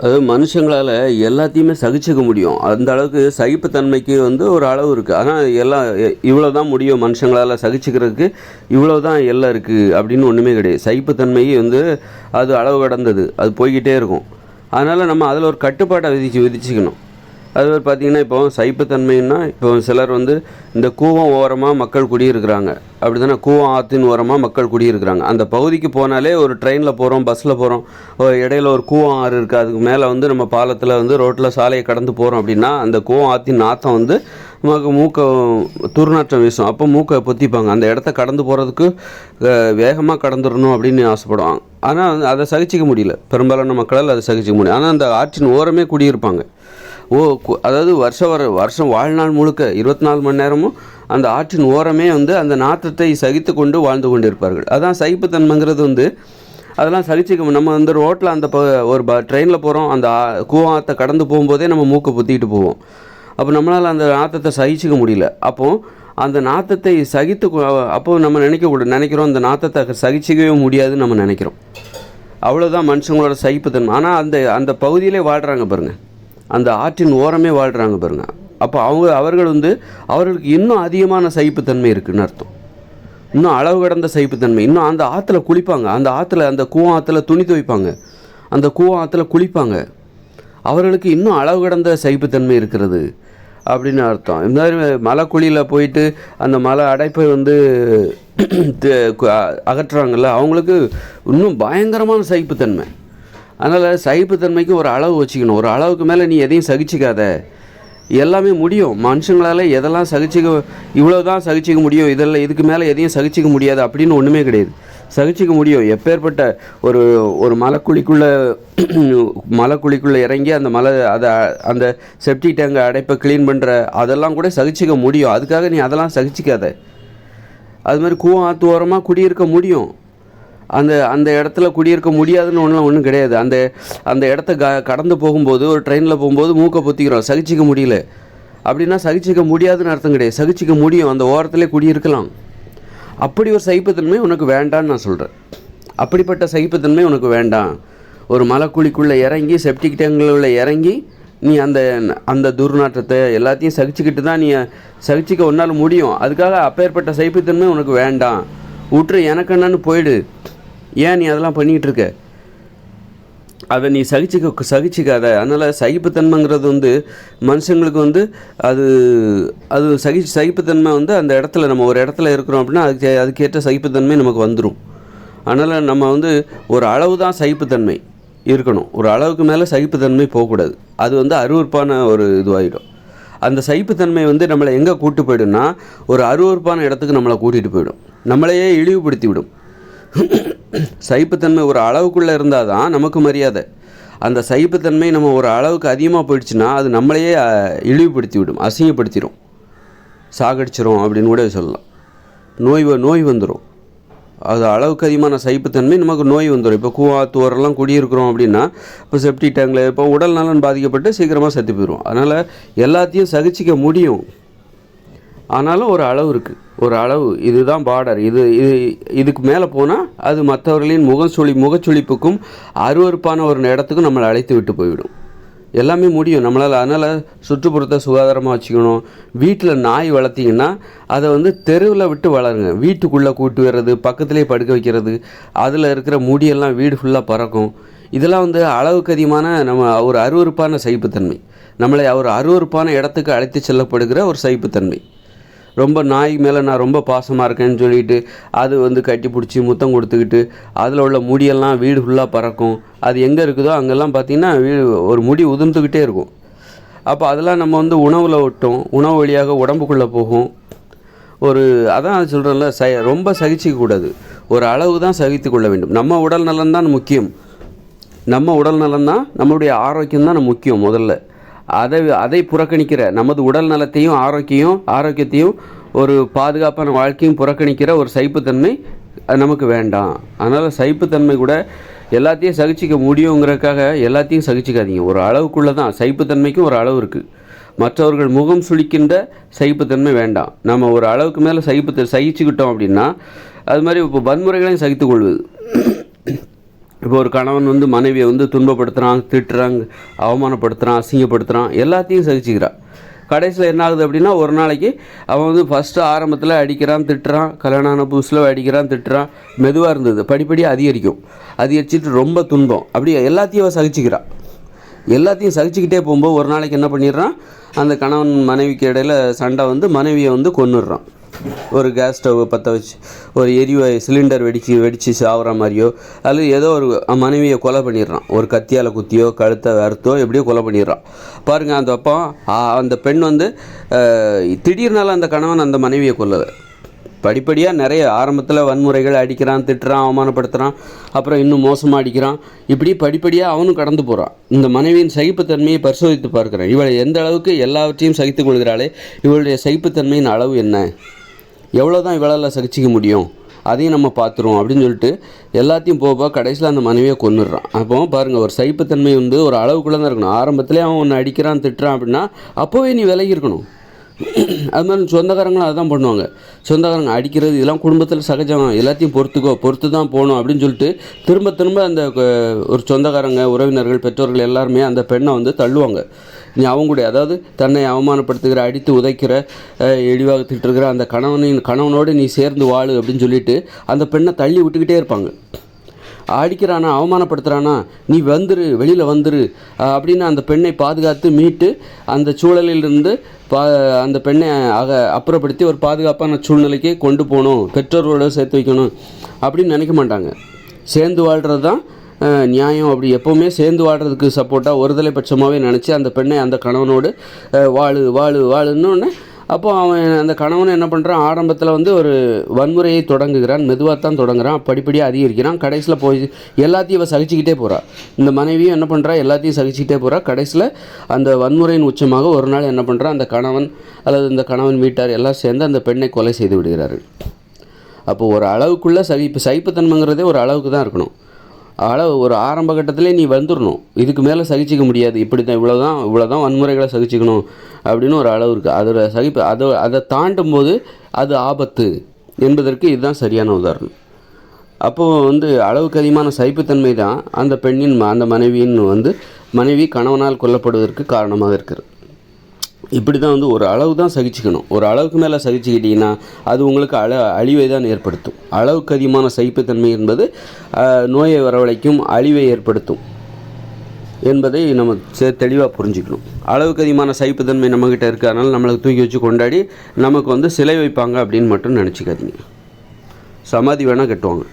அது மனுஷங்களால் எல்லாத்தையுமே சகிச்சுக்க முடியும். அந்த அளவுக்கு சகிப்புத்தன்மைக்கு வந்து ஒரு அளவு இருக்குது ஆனால் எல்லாம் இவ்வளோ தான் முடியும் மனுஷங்களால் சகிச்சுக்கிறதுக்கு. இவ்வளோ தான் எல்லாம் இருக்குது அப்படின்னு ஒன்றுமே கிடையாது. சகிப்புத்தன்மை வந்து அது அளவு கடந்தது. அது போய்கிட்டே இருக்கும். அதனால் நம்ம அதில் ஒரு கட்டுப்பாட்டை விதிச்சு விதிச்சுக்கணும். அது பார்த்திங்கன்னா இப்போ சைப்புத்தன்மைன்னா இப்போ சிலர் வந்து இந்த கூவம் ஓரமாக மக்கள் குடியிருக்கிறாங்க. அப்படி தானே கூவம் ஆற்றின் ஓரமாக மக்கள் குடியிருக்கிறாங்க. அந்த பகுதிக்கு போனாலே ஒரு ட்ரெயினில் போகிறோம் பஸ்ஸில் போகிறோம் இடையில ஒரு கூவம் ஆறு இருக்குது அதுக்கு மேலே வந்து நம்ம பாலத்தில் வந்து ரோட்டில் சாலையை கடந்து போகிறோம் அப்படின்னா அந்த கூவம் ஆற்றின் நாத்தம் வந்து நமக்கு மூக்கை துர்நாற்றம் வீசும். அப்போ மூக்கை பொத்திப்பாங்க. அந்த இடத்த கடந்து போகிறதுக்கு வேகமாக கடந்துடணும் அப்படின்னு ஆசைப்படுவாங்க. ஆனால் அதை சகிச்சிக்க முடியல. பெரும்பாலான மக்களால் அதை சகிச்சிக்க முடியும் ஆனால் அந்த ஆற்றின் ஓரமே குடியிருப்பாங்க. ஓ அதாவது வருஷம் வர வருஷம் வாழ்நாள் முழுக்க இருபத்தி நாலு மணி நேரமும் அந்த ஆற்றின் ஓரமே வந்து அந்த நாற்றத்தை சகித்து கொண்டு வாழ்ந்து கொண்டிருப்பார்கள். அதான் சகிப்புத்தன்மைங்கிறது வந்து அதெல்லாம் சகிச்சுக்க நம்ம வந்து ரோட்டில் அந்த ப ஒரு ப ட்ரெயினில் போகிறோம் அந்த கூவத்தை கூவாத்தை கடந்து போகும்போதே நம்ம மூக்கை புத்திக்கிட்டு போவோம். அப்போ நம்மளால் அந்த நாற்றத்தை சகிச்சிக்க முடியல. அப்போது அந்த நாற்றத்தை சகித்து அப்போ நம்ம நினைக்கக்கூடாது நினைக்கிறோம் அந்த நாற்றத்தை சகிச்சிக்கவே முடியாதுன்னு நம்ம நினைக்கிறோம். அவ்வளோதான் மனுஷங்களோட சகிப்புத்தன்மை. ஆனால் அந்த அந்த பகுதியிலே வாழ்கிறாங்க பாருங்கள் அந்த ஆற்றின் ஓரமே வாழ்கிறாங்க பாருங்க. அப்போ அவங்க அவர்கள் வந்து அவர்களுக்கு இன்னும் அதிகமான சகிப்புத்தன்மை இருக்குதுன்னு அர்த்தம். இன்னும் அளவு கடந்த சகிப்புத்தன்மை. இன்னும் அந்த ஆற்றுல குளிப்பாங்க. அந்த ஆற்றுல அந்த கூவம் ஆற்றுல துணி துவைப்பாங்க. அந்த கூவம் ஆற்றுல குளிப்பாங்க. அவர்களுக்கு இன்னும் அளவு கடந்த சகிப்புத்தன்மை இருக்கிறது அப்படின்னு அர்த்தம். இந்த மாதிரி மலை குழியில் போயிட்டு அந்த மலை அடைப்பை வந்து அகற்றுறாங்கல்ல அவங்களுக்கு இன்னும் பயங்கரமான சகிப்புத்தன்மை. அதனால் சகிப்புத்தன்மைக்கு ஒரு அளவு வச்சுக்கணும். ஒரு அளவுக்கு மேலே நீ எதையும் சகிச்சிக்காத. எல்லாமே முடியும். மனுஷங்களால் எதெல்லாம் சகிச்சிக்க இவ்வளோ தான் சகிச்சிக்க முடியும். இதெல்லாம் இதுக்கு மேலே எதையும் சகிச்சிக்க முடியாது அப்படின்னு ஒன்றுமே கிடையாது. சகிச்சிக்க முடியும். எப்பேற்பட்ட ஒரு ஒரு மலைக்குழிக்குள்ளே மலைக்குழிக்குள்ளே இறங்கி அந்த மலை அதை அந்த செப்டி டேங்கை அடைப்பை க்ளீன் பண்ணுற அதெல்லாம் கூட சகிச்சிக்க முடியும். அதுக்காக நீ அதெல்லாம் சகிச்சிக்காத. அது மாதிரி கூவம் ஆற்று ஓரமாக குடியிருக்க முடியும். அந்த அந்த இடத்துல குடியிருக்க முடியாதுன்னு ஒன்றும் ஒன்றும் கிடையாது. அந்த அந்த இடத்த க கடந்து போகும்போது ஒரு ட்ரெயினில் போகும்போது மூக்கை பொத்திக்கிறோம். சகிச்சிக்க முடியல. அப்படின்னா சகிச்சிக்க முடியாதுன்னு அர்த்தம் கிடையாது. சகிச்சிக்க முடியும். அந்த ஓரத்திலே குடியிருக்கலாம். அப்படி ஒரு சகிப்புத்தன்மை உனக்கு வேண்டான்னு நான் சொல்கிறேன் அப்படிப்பட்ட சகிப்புத்தன்மை உனக்கு வேண்டாம். ஒரு மலைக்குழிக்குள்ளே இறங்கி செப்டிக் டேங்குள்ள இறங்கி நீ அந்த அந்த துர்நாற்றத்தை எல்லாத்தையும் சகிச்சுக்கிட்டு தான் நீ சகிச்சிக்க உன்னால் முடியும். அதுக்காக அப்பேற்பட்ட சகிப்புத்தன்மை உனக்கு வேண்டாம். விட்டுரு எனக்கு என்னன்னு போயிடு. ஏன் நீ அதெல்லாம் பண்ணிகிட்டு இருக்க அதை நீ சகிச்சுக்க சகிச்சிக்காத. அதனால் சகிப்புத்தன்மைங்கிறது வந்து மனுஷங்களுக்கு வந்து அது அது சகி சகிப்புத்தன்மை வந்து அந்த இடத்துல நம்ம ஒரு இடத்துல இருக்கிறோம் அப்படின்னா அதுக்கு அதுக்கேற்ற சகிப்புத்தன்மை நமக்கு வந்துடும் அதனால் நம்ம வந்து ஒரு அளவு தான் சகிப்புத்தன்மை இருக்கணும். ஒரு அளவுக்கு மேலே சகிப்புத்தன்மை போகக்கூடாது. அது வந்து அருவறுப்பான ஒரு இதுவாகிடும் அந்த சகிப்புத்தன்மை வந்து நம்மளை எங்கே கூட்டு போயிடும்னா ஒரு அருவறுப்பான இடத்துக்கு நம்மளை கூட்டிகிட்டு போயிடும். நம்மளையே இழிவுபடுத்தி விடும் சகிப்புத்தன்மை ஒரு அளவுக்குள்ளே இருந்தால் தான் நமக்கு மரியாதை. அந்த சகிப்புத்தன்மை நம்ம ஒரு அளவுக்கு அதிகமாக போயிடுச்சுன்னா அது நம்மளையே இழிவுபடுத்தி விடும் அசிங்கப்படுத்திடும் சாகடிச்சிரும் அப்படின்னு கூட சொல்லலாம். நோய் வ- நோய் வந்துடும் அது அளவுக்கு அதிகமான சைப்புத்தன்மை நமக்கு நோய் வந்துடும் இப்போ கூவா கூவாத்தூரெல்லாம் குடியிருக்கிறோம் அப்படின்னா இப்போ செப்டி டேங்கில் இப்போ உடல் நலன் பாதிக்கப்பட்டு சீக்கிரமாக செத்து போயிடும் அதனால் எல்லாத்தையும் சகிச்சிக்க முடியும். ஆனாலும் ஒரு அளவு இருக்குது ஒரு அளவு. இதுதான் பார்டர் இது இது இதுக்கு மேலே போனால் அது மற்றவர்களின் முகச்சுளி முகச்சுளிப்புக்கும் அருவருப்பான ஒரு இடத்துக்கும் நம்மளை அழைத்து விட்டு போய்விடும். எல்லாமே முடியும். நம்மளால் அதனால் சுற்றுப்புறத்தை சுகாதாரமாக வச்சுக்கணும். வீட்டில் நாய் வளர்த்திங்கன்னா அதை வந்து தெருவில் விட்டு வளருங்க. வீட்டுக்குள்ளே கூட்டு வர்றது பக்கத்துலேயே படுக்க வைக்கிறது அதில் இருக்கிற முடியெல்லாம் வீடு ஃபுல்லாக பறக்கும். இதெல்லாம் வந்து அளவுக்கு அதிகமான நம்ம ஒரு அருவருப்பான சகிப்புத்தன்மை. நம்மளை ஒரு அருவருப்பான இடத்துக்கு அழைத்து செல்லப்படுகிற ஒரு சகிப்புத்தன்மை. ரொம்ப நாய் மேலே நான் ரொம்ப பாசமாக இருக்கேன்னு சொல்லிட்டு அது வந்து கட்டி பிடிச்சி முத்தம் கொடுத்துக்கிட்டு அதில் உள்ள முடியெல்லாம் வீடு ஃபுல்லாக பறக்கும். அது எங்கே இருக்குதோ அங்கெல்லாம் பார்த்தீங்கன்னா வீடு ஒரு முடி உதிர்ந்துக்கிட்டே இருக்கும். அப்போ அதெல்லாம் நம்ம வந்து உணவில் விட்டோம் உணவு வழியாக உடம்புக்குள்ளே போகும். ஒரு அதான் சொல்கிறேன்ல ச ரொம்ப சகிச்சிக்கக்கூடாது. ஒரு அளவு தான் சகித்து கொள்ள வேண்டும். நம்ம உடல் நலன் தான் முக்கியம். நம்ம உடல் நலம் தான் நம்மளுடைய ஆரோக்கியம் தான் முக்கியம் முதல்ல. அதை அதை புறக்கணிக்கிற நமது உடல் நலத்தையும் ஆரோக்கியம் ஆரோக்கியத்தையும் ஒரு பாதுகாப்பான வாழ்க்கையும் புறக்கணிக்கிற ஒரு சைப்புத்தன்மை அது நமக்கு வேண்டாம். அதனால் சைப்புத்தன்மை கூட எல்லாத்தையும் சகிச்சிக்க முடியுங்கிறதுக்காக எல்லாத்தையும் சகிச்சிக்காதீங்க. ஒரு அளவுக்குள்ளே தான் சைப்புத்தன்மைக்கும் ஒரு அளவு இருக்குது மற்றவர்கள் முகம் சுளிக்கின்ற சகிப்புத்தன்மை வேண்டாம். நம்ம ஒரு அளவுக்கு மேலே சகிப்பு சகிச்சுக்கிட்டோம் அப்படின்னா அது மாதிரி இப்போ வன்முறைகளையும் சகித்துக்கொள்வது இப்போ ஒரு கணவன் வந்து மனைவியை வந்து துன்பப்படுத்துகிறான் திட்டுறாங்க அவமானப்படுத்துகிறான் அசிங்கப்படுத்துகிறான் எல்லாத்தையும் சகிச்சுக்கிறான். கடைசியில் என்ன ஆகுது அப்படின்னா ஒரு நாளைக்கு அவன் வந்து ஃபஸ்ட்டு ஆரம்பத்தில் அடிக்கிறான் திட்டுறான் கல்யாணம் ஆன புதுசில் அடிக்கிறான் திட்டுறான் மெதுவாக இருந்தது படிப்படியாக அதிகரிக்கும். அதிகரிச்சுட்டு ரொம்ப துன்பம். அப்படி எல்லாத்தையும் அவன் சகிச்சுக்கிறான். எல்லாத்தையும் சகிச்சுக்கிட்டே போகும்போது ஒரு நாளைக்கு என்ன பண்ணிடுறான்? அந்த கணவன் மனைவிக்கு இடையில சண்டை வந்து மனைவியை வந்து கொன்னுடுறான். ஒரு கேஸ் ஸ்டவ் பற்ற வச்சு ஒரு எரிவாயு சிலிண்டர் வெடிச்சு வெடித்து சாகுற மாதிரியோ அல்லது ஏதோ ஒரு மனைவியை கொலை பண்ணிடுறான். ஒரு கத்தியால் குத்தியோ கழுத்தை அறுத்தோ எப்படியோ கொலை பண்ணிடுறான். பாருங்கள் அந்த அப்பா அந்த பெண் வந்து திடீர்னால அந்த கணவன் அந்த மனைவியை கொல்லலை. படிப்படியாக நிறைய ஆரம்பத்தில் வன்முறைகள் அடிக்கிறான் திட்டுறான் அவமானப்படுத்துகிறான் அப்புறம் இன்னும் மோசமாக அடிக்கிறான். இப்படி படிப்படியாக அவனும் கடந்து போகிறான் இந்த மனைவியின் சகிப்புத்தன்மையை பரிசோதித்து பார்க்குறேன். இவளை எந்த அளவுக்கு எல்லாவற்றையும் சகித்துக் கொள்கிறாளே இவளுடைய சகிப்புத்தன்மையின் அளவு என்ன? எவ்வளோ தான் இவளால் சகிச்சிக்க முடியும்? அதையும் நம்ம பார்த்துருவோம் அப்படின்னு சொல்லிட்டு எல்லாத்தையும் போக போக கடைசியில் அந்த மனைவியை கொன்னுடுறான். அப்போ பாருங்கள் ஒரு சைப்புத்தன்மை வந்து ஒரு அளவுக்குள்ளே தான் இருக்கணும். ஆரம்பத்திலே அவன் ஒன்று அடிக்கிறான் திட்டுறான் அப்படின்னா அப்போவே நீ விலகி இருக்கணும். அது மாதிரி சொந்தக்காரங்களும் அதுதான் பண்ணுவாங்க. சொந்தக்காரங்க அடிக்கிறது இதெல்லாம் குடும்பத்தில் சகஜம். எல்லாத்தையும் பொறுத்துக்கோ பொறுத்து தான் போகணும் அப்படின்னு சொல்லிட்டு திரும்ப திரும்ப அந்த ஒரு சொந்தக்காரங்க உறவினர்கள் பெற்றோர்கள் எல்லாருமே அந்த பெண்ணை வந்து தள்ளுவாங்க. அவங்களுடைய அதாவது தன்னை அவமானப்படுத்துகிற அடித்து உதைக்கிற இழிவாக திட்டுருக்கிற அந்த கணவனின் கணவனோடு நீ சேர்ந்து வாழு அப்படின்னு சொல்லிட்டு அந்த பெண்ணை தள்ளி விட்டுக்கிட்டே இருப்பாங்க. அடிக்கிறானா அவமானப்படுத்துகிறானா நீ வந்துரு வெளியில் வந்துரு அப்படின்னு அந்த பெண்ணை பாதுகாத்து மீட்டு அந்த சூழலிலிருந்து பா அந்த பெண்ணை அக அப்புறப்படுத்தி ஒரு பாதுகாப்பான சூழ்நிலைக்கே கொண்டு போகணும் பெற்றோர்களோட சேர்த்து வைக்கணும் அப்படின்னு நினைக்க மாட்டாங்க. சேர்ந்து வாழ்கிறது தான் நியாயம் அப்படி எப்போவுமே சேர்ந்து வாடுறதுக்கு சப்போர்ட்டாக ஒருதலை பட்சமாகவே நினச்சி அந்த பெண்ணை அந்த கணவனோடு வாழு வாழு வாழுன்னு அப்போ அவன் அந்த கணவன் என்ன பண்ணுறான் ஆரம்பத்தில் வந்து ஒரு வன்முறையை தொடங்குகிறான் மெதுவாக தான் தொடங்குறான் படிப்படியாக அதிகரிக்கிறான். கடைசியில் போய் எல்லாத்தையும் இவன் சகிச்சுக்கிட்டே போகிறா இந்த மனைவியும் என்ன பண்ணுறா எல்லாத்தையும் சகிச்சுக்கிட்டே போகிறா கடைசியில் அந்த வன்முறையின் உச்சமாக ஒரு நாள் என்ன பண்ணுறான் அந்த கணவன் அல்லது இந்த கணவன் வீட்டார் எல்லாம் சேர்ந்து அந்த பெண்ணை கொலை செய்து விடுகிறார்கள். அப்போது ஒரு அளவுக்குள்ளே சகிப்பு சகிப்புத்தன்மைங்கிறதே ஒரு அளவுக்கு தான் இருக்கணும். அளவு ஒரு ஆரம்ப கட்டத்திலே நீ வந்துடணும் இதுக்கு மேலே சகிச்சிக்க முடியாது. இப்படி தான் இவ்வளோ தான் இவ்வளோ தான் வன்முறைகளை சகிச்சிக்கணும் அப்படின்னு ஒரு அளவு இருக்குது அதோட சகிப்பு அதை அதை தாண்டும் போது அது ஆபத்து என்பதற்கு இதுதான் சரியான உதாரணம். அப்போது வந்து அளவுக்கு அதிகமான சகிப்புத்தன்மை தான் அந்த பெண்ணின் ம- அந்த மனைவியின் வந்து மனைவி கணவனால் கொல்லப்படுவதற்கு காரணமாக இருக்கிறது. இப்படி தான் வந்து ஒரு அளவு தான் சகிச்சுக்கணும். ஒரு அளவுக்கு மேலே சகிச்சுக்கிட்டிங்கன்னா அது உங்களுக்கு அழ அழிவை தான் ஏற்படுத்தும். அளவுக்கு அதிகமான சகிப்புத்தன்மை என்பது நோயை வரவழைக்கும் அழிவை ஏற்படுத்தும் என்பதை நம்ம தெளிவாக புரிஞ்சுக்கணும். அளவுக்கு அதிகமான சகிப்புத்தன்மை நம்மக்கிட்ட இருக்கிறதுனால நம்மளுக்கு தூக்கி வச்சு கொண்டாடி நமக்கு வந்து சிலை வைப்பாங்க அப்படின்னு மட்டும் நினச்சிக்காதீங்க. சமாதி வேணால் கட்டுவாங்க.